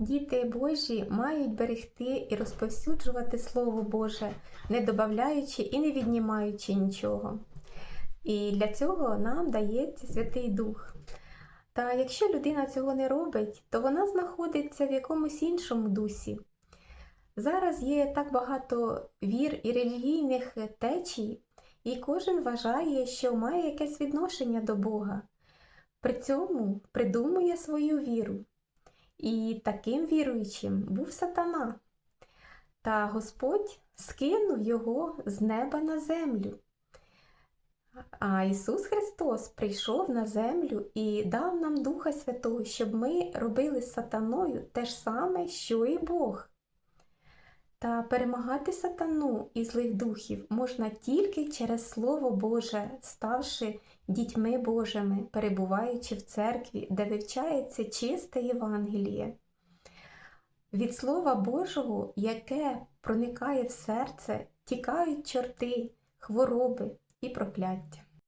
Діти Божі мають берегти і розповсюджувати Слово Боже, не додаючи і не віднімаючи нічого. І для цього нам дається Святий Дух. Та якщо людина цього не робить, то вона знаходиться в якомусь іншому дусі. Зараз є так багато вір і релігійних течій, і кожен вважає, що має якесь відношення до Бога. При цьому придумує свою віру. І таким віруючим був сатана. Та Господь скинув його з неба на землю. А Ісус Христос прийшов на землю і дав нам Духа Святого, щоб ми робили з сатаною те ж саме, що і Бог. Та перемагати сатану і злих духів можна тільки через Слово Боже, ставши дітьми Божими, перебуваючи в церкві, де вивчається чисте Євангеліє. Від Слова Божого, яке проникає в серце, тікають чорти, хвороби і прокляття.